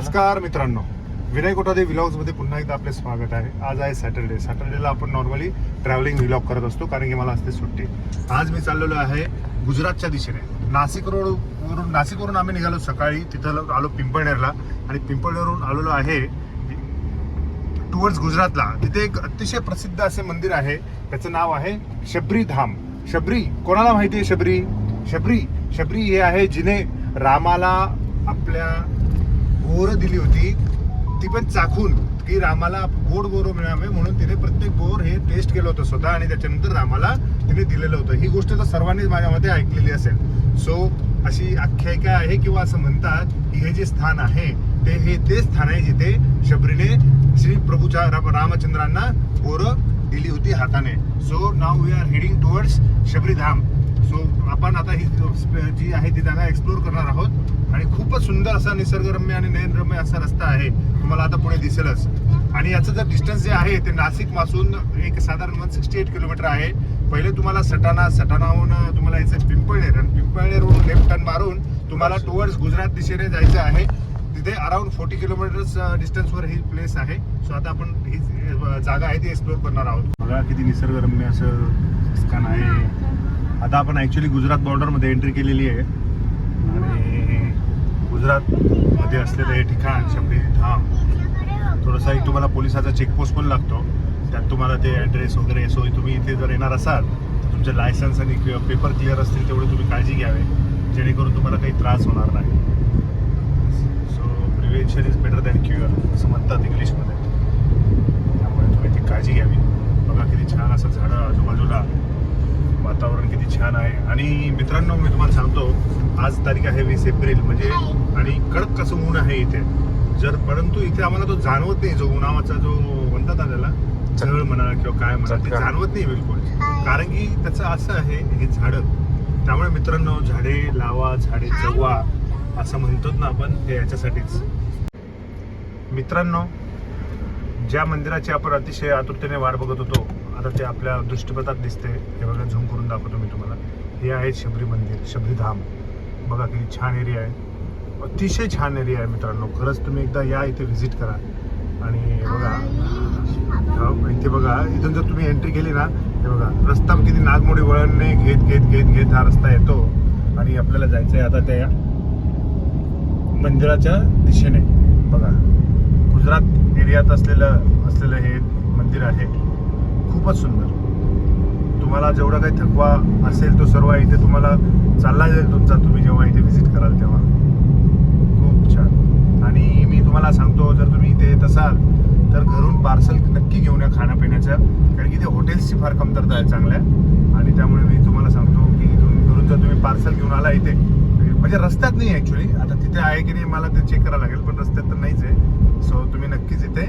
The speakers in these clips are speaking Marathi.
मित्रांनो. विनय कोठादे मध्ये पुन्हा एकदा आपले स्वागत आहे. आज आहे सॅटर्डे. सॅटर्डेला आपण नॉर्मली ट्रॅव्हलिंग व्लॉग करत असतो कारण की मला असते सुट्टी. आज मी चाललेलो आहे गुजरातच्या दिशेने. नाशिक रोड वरून नाशिकवरून आम्ही निघालो सकाळी. तिथं आलो पिंपळनेरला आणि पिंपळनेरवरून आलेलो आहे टुवर्ड्स गुजरातला. तिथे एक अतिशय प्रसिद्ध असे मंदिर आहे. त्याचं नाव आहे शबरी धाम. शबरी कोणाला माहिती आहे शबरी? शबरी शबरी हे आहे जिने रामाला आपल्या बोरं दिली होती ती पण चाखून की रामाला गोड बोरं मिळावे म्हणून तिने प्रत्येक बोर हे टेस्ट केलं होतं स्वतः आणि त्याच्यानंतर रामाला तिने दिलेलं होतं. ही गोष्ट तर सर्वांनीच माझ्यामध्ये ऐकलेली असेल. सो अशी आख्यायिका आहे किंवा असं म्हणतात की हे जे स्थान आहे ते हे ते स्थान आहे जिथे शबरीने श्री प्रभूच्या रामचंद्रांना बोरं दिली होती हाताने. So now we are heading towards Shabaridham. So आपण आता ही जी आहे ती जागा एक्सप्लोर करणार आहोत. आणि खूपच सुंदर असा निसर्गरम्य आणि नयनरम्य असा रस्ता आहे. तुम्हाला आता पुढे दिसेलच. आणि याचं जर डिस्टन्स जे आहे ते नाशिकपासून एक साधारण वन सिक्स्टी एट किलोमीटर आहे. पहिले तुम्हाला सटाणा सटाणाहून तुम्हाला यायचं पिंपळनेर आणि पिंपळनेरवरून लेफ्ट टर्न मारून तुम्हाला टुवर्ड्स गुजरात दिशेने जायचं आहे. तिथे अराउंड फोर्टी किलोमीटर्स डिस्टन्सवर ही प्लेस आहे. सो आता आपण ही जागा आहे ती एक्सप्लोर करणार आहोत. बघा किती निसर्गरम्य असं ठिकाण आहे. आता आपण ॲक्च्युली गुजरात बॉर्डरमध्ये एंट्री केलेली आहे. आणि गुजरातमध्ये असलेलं हे ठिकाण शबरी धाम थोडंसं एक तुम्हाला पोलिसाचा चेकपोस्ट पण लागतो. त्यात तुम्हाला ते ॲड्रेस वगैरे सो तुम्ही इथे जर येणार असाल तर तुमचे लायसन्स आणि पेपर क्लिअर असतील तेवढे तुम्ही काळजी घ्यावे. जेणेकरून तुम्हाला काही त्रास होणार नाही. So prevention is better than cure असं म्हणतात इंग्लिशमध्ये त्यामुळे तुम्ही ती काळजी घ्यावी. बघा किती छान असं झाडं आजूबाजूला वातावरण किती छान आहे. आणि मित्रांनो मी तुम्हाला सांगतो आज तारीख आहे वीस एप्रिल म्हणजे आणि कडक कसं ऊन आहे इथे. जर परंतु इथे आम्हाला तो जाणवत नाही जो उन्हावाचा जो म्हणतात त्याला झळ म्हणा किंवा काय म्हणा ते. जाणवत नाही बिलकुल. कारण की त्याचं असं आहे हे झाडं. त्यामुळे मित्रांनो झाडे लावा झाडे जगवा असं म्हणतो ना आपण हे याच्यासाठीच. मित्रांनो ज्या मंदिराची आपण अतिशय आतुरतेने वाट बघत होतो आता ते आपल्या दृष्टीपथात दिसते हे बघा झूम करून दाखवतो मी तुम्हाला. हे आहे शबरी मंदिर शबरी धाम. बघा किती छान एरिया आहे. अतिशय छान एरिया आहे मित्रांनो. खरंच तुम्ही एकदा या इथे व्हिजिट करा. आणि बघा हो, इथे बघा इथून जर तुम्ही एंट्री केली ना हे बघा रस्ता किती नागमोडी वळणने घेत घेत घेत घेत हा रस्ता येतो. आणि आपल्याला जायचं आहे आता त्या मंदिराच्या दिशेने. बघा गुजरात एरियात असलेलं असलेलं हे मंदिर आहे. खूपच सुंदर. तुम्हाला जेवढा काही थकवा असेल तो सर्व इथे तुम्हाला चालला जाईल तुमचा तुम्ही जेव्हा इथे व्हिजिट कराल तेव्हा. खूप छान. आणि मी तुम्हाला सांगतो जर तुम्ही इथे येत असाल तर घरून पार्सल नक्की घेऊन या खाण्यापिण्याचं कारण की ते हॉटेल्सची फार कमतरता आहे चांगल्या. आणि त्यामुळे मी तुम्हाला सांगतो की इथून घरून जर तुम्ही पार्सल घेऊन आला इथे म्हणजे रस्त्यात नाही ॲक्च्युली आता तिथे आहे की नाही मला ते चेक करावं लागेल पण रस्त्यात तर नाहीच आहे. सो तुम्ही नक्कीच इथे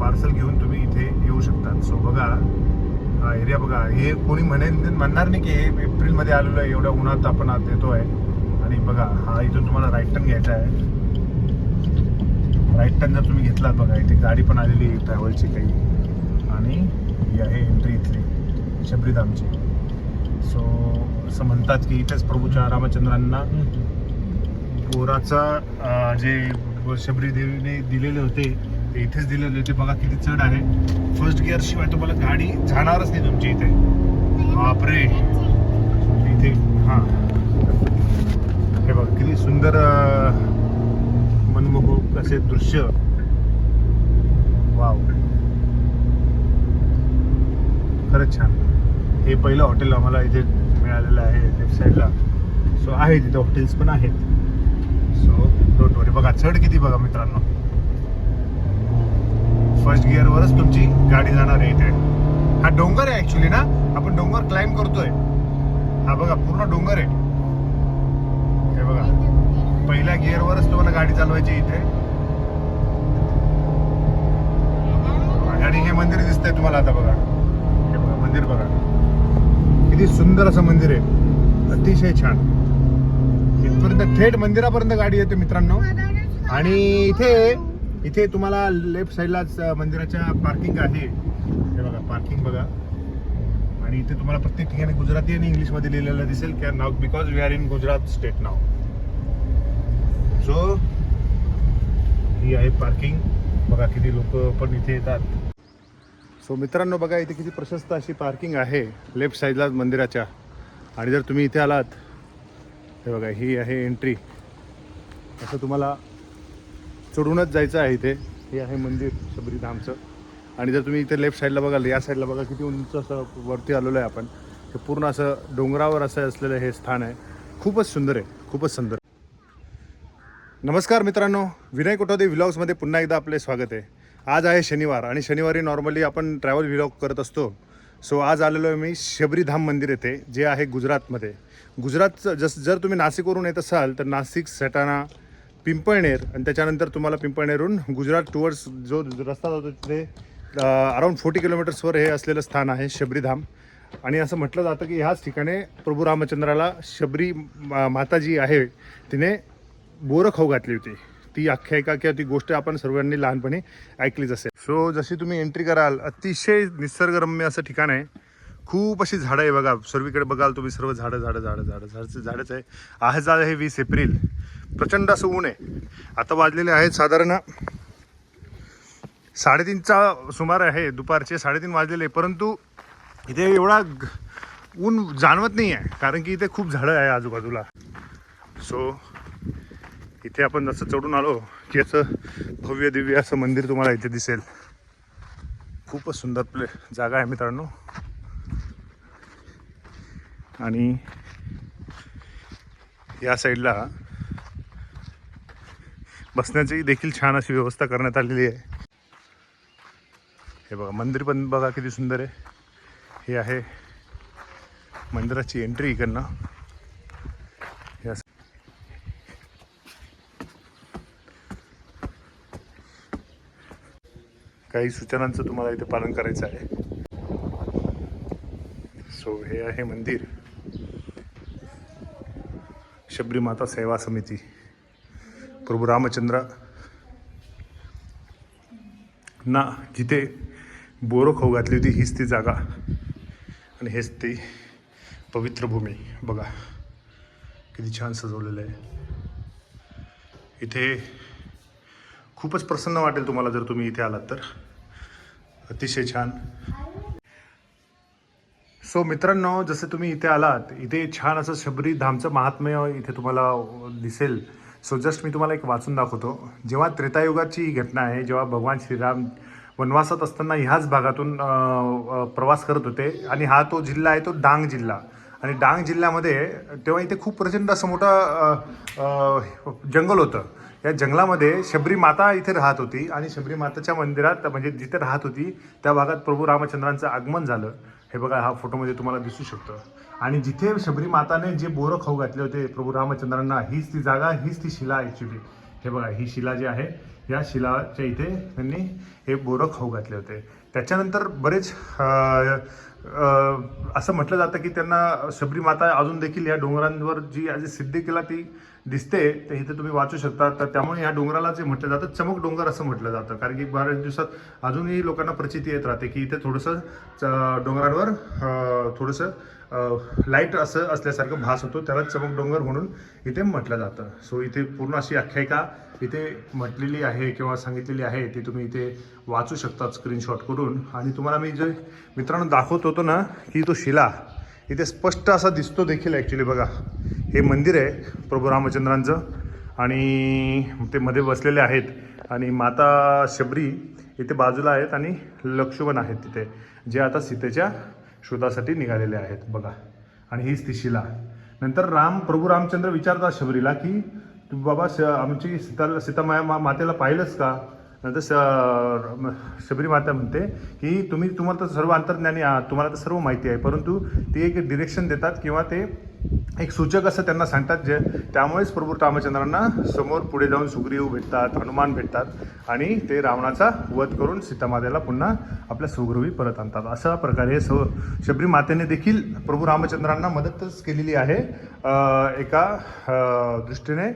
पार्सल घेऊन तुम्ही इथे येऊ शकतात. सो बघा हा एरिया बघा. हे कोणी म्हणेल म्हणणार नाही की हे एप्रिलमध्ये आलेलो आहे एवढ्या उन्हात आपण आत येतो आहे आणि बघा हा इथून तुम्हाला राईट टर्न घ्यायचा आहे. राईट टर्न जर तुम्ही घेतलात बघा इथे गाडी पण आलेली आहे ट्रॅव्हलची काही. आणि ही आहे एंट्री इथली शबरीधामची. सो असं म्हणतात की इथेच प्रभूच्या रामचंद्रांना पोराचा अं, जे शबरी देवीने दिलेले होते ते इथेच दिलेलं ते बघा किती चढ आहे. फर्स्ट गिअर शिवाय तुम्हाला गाडी जाणारच नाही तुमची इथे. बापरे. इथे हा. हे बघा किती सुंदर मनमोहक असे दृश्य. वाव. खरंच छान. हे पहिलं हॉटेल आम्हाला इथे मिळालेलं आहे लेफ्ट साईडला. सो आहे तिथे हॉटेल्स पण आहेत. सो डोंट वरी बघा चढ किती बघा मित्रांनो. फर्स्ट गिअरवरच तुमची गाडी जाणार आहे इथे. हा डोंगर आहे ॲक्च्युली ना? आपण डोंगर क्लाइंब करतोय. हा बघा पूर्ण डोंगर आहे. हे बघा. पहिल्या गिअरवरच तुम्हाला गाडी चालवायची इथे. आणि हे मंदिर दिसतंय तुम्हाला आता बघा. हे बघा मंदिर बघा. किती सुंदर असं मंदिर आहे. अतिशय छान. इथपर्यंत थेट मंदिरापर्यंत गाडी येते मित्रांनो. आणि इथे इथे तुम्हाला लेफ्ट साईडलाच मंदिराच्या पार्किंग आहे. हे बघा पार्किंग बघा. आणि इथे तुम्हाला प्रत्येक ठिकाणी गुजराती आणि इंग्लिशमध्ये लिहिलेलं दिसेल can now because we are in Gujarat state now so ही आहे पार्किंग बघा किती लोक पण इथे येतात. सो मित्रांनो बघा इथे किती प्रशस्त अशी पार्किंग आहे लेफ्ट साईडला मंदिराच्या. आणि जर तुम्ही इथे आलात हे बघा ही आहे एंट्री असं तुम्हाला चढूनच जायचं आहे इथे. हे आहे मंदिर शबरीधामचं. आणि जर तुम्ही इथे लेफ्ट साईडला बघाल या साईडला बघा किती उंच असं वरती आलेलो आहे आपण. हे पूर्ण असं डोंगरावर असं असलेलं हे स्थान आहे. खूपच सुंदर आहे खूपच सुंदर. नमस्कार मित्रांनो विनय कोटोदे व्हिलॉग्समध्ये पुन्हा एकदा आपले स्वागत आहे. आज आहे शनिवार आणि शनिवारी नॉर्मली आपण ट्रॅव्हल व्हिलॉग करत असतो. सो आज आलेलो आहे मी शबरीधाम मंदिर येथे जे आहे गुजरातमध्ये. गुजरातचं जस जर तुम्ही नाशिकवरून येत असाल तर नाशिक सटाणा पिंपळनेर आणि त्याच्यानंतर तुम्हाला पिंपळनेरहून गुजरात टुवर्ड्स जो रस्ता जातो तिथे अराऊंड फोर्टी किलोमीटर्सवर हे असलेलं स्थान आहे शबरीधाम आणि असं म्हटलं जातं की ह्याच ठिकाणी प्रभू रामचंद्राला शबरी मा- माता जी आहे तिने बोरं खाऊ घातली होती ती आख्यायिका किंवा ती गोष्ट आपण सर्वांनी लहानपणी ऐकलीच असेल सो जशी तुम्ही एंट्री कराल अतिशय निसर्गरम्य असं ठिकाण आहे खूप अशी झाडं आहे बघा सर्वीकडे बघाल तुम्ही सर्व झाडं झाडं झाडं झाडं झाडचं झाडच आहे आज आज आहे वीस एप्रिल प्रचंड असं ऊन आहे. आता वाजलेले आहेत साधारण साडेतीनचा सुमार आहे दुपारचे साडेतीन वाजलेले आहे. परंतु इथे एवढा ऊन जाणवत नाही आहे कारण की इथे खूप झाडं आहे आजूबाजूला. सो इथे आपण जसं चढून आलो की असं भव्य दिव्य असं मंदिर तुम्हाला इथे दिसेल. खूपच सुंदर प्ले जागा आहे मित्रांनो. आणि या साईडला बसण्याची देखील छान अशी व्यवस्था करण्यात आलेली आहे. हे बघा मंदिर पण बघा किती सुंदर आहे. हे आहे मंदिराची एंट्री इकडनं. या काही सूचनांचं तुम्हाला इथे पालन करायचं आहे. सो हे आहे मंदिर. शबरी माता सेवा समिती. प्रभू रामचंद्र ना जिथे बोरो खाऊ घातली होती हीच ती जागा. आणि हेच ती पवित्र भूमी. बघा किती छान सजवलेलं आहे. इथे खूपच प्रसन्न वाटेल तुम्हाला जर तुम्ही इथे आलात तर. अतिशय छान. सो मित्रांनो जसं तुम्ही इथे आलात इथे छान असं शबरी धामचं महात्म्य इथे तुम्हाला दिसेल. सो जस्ट मी तुम्हाला एक वाचून दाखवतो. जेव्हा त्रेतायुगाची ही घटना आहे जेव्हा भगवान श्रीराम वनवासात असताना ह्याच भागातून प्रवास करत होते आणि हा तो जिल्हा आहे तो डांग जिल्हा. आणि डांग जिल्ह्यामध्ये तेव्हा इथे खूप प्रचंड असं मोठं जंगल होतं. या जंगलामध्ये शबरी माता इथे राहत होती आणि शबरी माताच्या मंदिरात म्हणजे जिथे राहत होती त्या भागात प्रभू रामचंद्रांचं आगमन झालं. हे बघा हा फोटोमध्ये तुम्हाला दिसू शकतं. आणि जिथे शबरी माताने जे बोरं खाऊ घातले होते प्रभू रामचंद्रांना हीच ती जागा हीच ती शिला ॲक्च्युली हे बघा ही शिला जी आहे या शिलाच्या इथे त्यांनी हे बोरं खाऊ घातले होते. त्याच्यानंतर बरेच असं म्हटलं जातं की त्यांना शबरी माता अजून देखील या डोंगरांवर जी आज सिद्धी केला ती दिसते ते इथे तुम्ही वाचू शकता. तर त्यामुळे या डोंगराला जे म्हटलं जातं. चमक डोंगर असं म्हटलं जातं. कारण की बऱ्याच दिवसात अजूनही लोकांना प्रचिती येत राहते की इथे थोडंसं च- डोंगरांवर थोडंसं लाइट असं असल्यासारखं भास होतो. त्याला चमक डोंगर म्हणून इथे म्हटलं जातं. सो इथे पूर्ण अशी आख्यायिका इथे म्हटलेली आहे किंवा सांगितलेली आहे ती तुम्ही इथे वाचू शकता स्क्रीनशॉट करून. आणि तुम्हाला मी जे मित्रांनो दाखवत होतो ना की तो शिला इथे स्पष्ट असा दिसतो देखील ॲक्च्युली बघा. हे मंदिर आहे प्रभू रामचंद्रांचं. आणि ते मध्ये बसलेले आहेत. आणि माता शबरी इथे बाजूला आहेत आणि लक्ष्मण आहेत तिथे जे आता सीतेच्या शोधासाठी निघालेले आहेत. बघा. आणि हीच ती शिला. नंतर राम प्रभू रामचंद्र विचारतात शबरीला की तू बाबा श आमची सीता सीता मा मा- मातेला पाहिलंच का? नंतर स शबरी माता म्हणते की तुम्ही तुम्हाला तर सर्व अंतर्ज्ञानी आहात तुम्हाला तर सर्व माहिती आहे परंतु ते एक डिरेक्शन देतात किंवा ते एक सूचक असं त्यांना सांगतात जे त्यामुळेच प्रभू रामचंद्रांना समोर पुढे जाऊन सुग्रीव भेटतात हनुमान भेटतात आणि ते रावणाचा वध करून सीतामातेला पुन्हा आपल्या सुग्रीवी परत आणतात. अशा प्रकारे स शबरी मातेने देखील प्रभू रामचंद्रांना मदतच केलेली आहे. एका दृष्टीने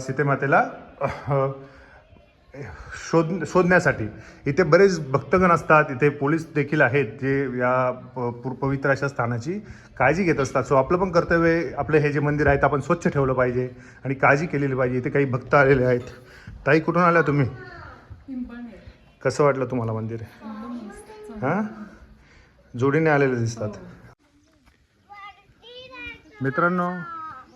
सीतेमातेला शोध शोधण्यासाठी. इथे बरेच भक्तगण असतात इथे पोलीस देखील आहेत जे या प- पवित्र अशा स्थानाची काळजी घेत असतात. सो आपलं पण कर्तव्य आहे, आपले हे जे मंदिर आहेत आपण स्वच्छ ठेवलं पाहिजे आणि काळजी केलेली पाहिजे. इथे काही भक्त आलेले आहेत. ताई कुठून आल्या तुम्ही? कसं वाटलं तुम्हाला मंदिर? हां? जोडीने आलेले दिसतात. मित्रांनो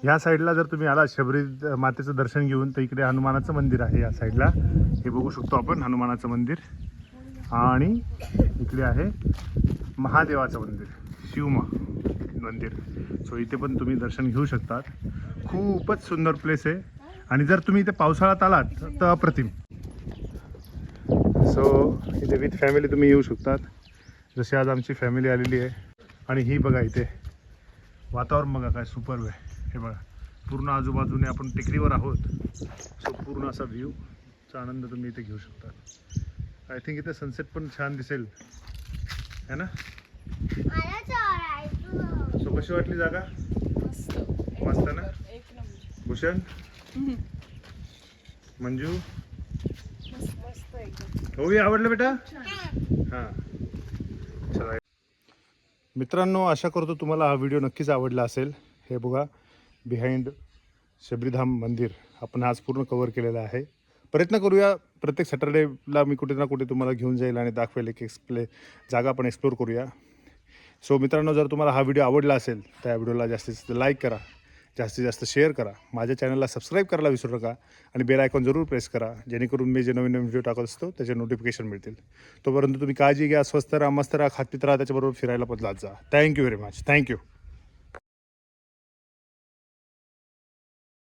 ह्या साईडला जर तुम्ही आला शबरी मातेचं दर्शन घेऊन तर इकडे हनुमानाचं मंदिर आहे या साईडला. हे बघू शकतो आपण हनुमानाचं मंदिर. आणि इकडे आहे महादेवाचं मंदिर शिवमा मंदिर. सो इथे पण तुम्ही दर्शन घेऊ शकतात. खूपच सुंदर प्लेस आहे. आणि जर तुम्ही इथे पावसाळ्यात आलात तर अप्रतिम. सो इथे विथ फॅमिली तुम्ही येऊ शकतात. जशी आज आमची फॅमिली आलेली आहे. आणि ही बघा इथे वातावरण बघा काय सुपर आहे. हे बघा पूर्ण आजूबाजूने आपण टेकडीवर आहोत. सो पूर्ण असा व्ह्यूचा आनंद तुम्ही इथे घेऊ शकता. आय थिंक इथे सनसेट पण छान दिसेल. है ना? सो कशी वाटली जागा? मस्त. मस्त ना? एक नंबर. भूषण? मंजू? मस्त मस्त एकदम. हो आवडलं बेटा? हां. चला. मित्रांनो आशा करतो तुम्हाला हा व्हिडिओ नक्कीच आवडला असेल. हे बघा बिहाइंड शबरीधाम मंदिर आपण आज पूर्ण कवर केलेलं आहे. प्रयत्न करूया प्रत्येक सॅटर्डेला मी कुठे ना कुठे तुम्हाला घेऊन जाईल आणि दाखवेल एक एक्सप्ले जागा आपण एक्सप्लोर करूया. सो मित्रांनो जर तुम्हाला हा व्हिडिओ आवडला असेल तर या व्हिडिओला जास्तीत जास्त लाईक करा. जास्तीत जास्त शेअर करा. माझ्या चॅनलला सबस्क्राईब करायला विसरू नका आणि बेल आयकॉन जरूर प्रेस करा. जेणेकरून मी जे नवीन नवीन व्हिडिओ टाकत असतो त्याचे नोटिफिकेशन मिळतील. तोपर्यंत तुम्ही काळजी घ्या स्वस्त राहा मस्त राहा खात राहा त्याच्याबरोबर फिरायला पण जात जा. Thank you very much thank you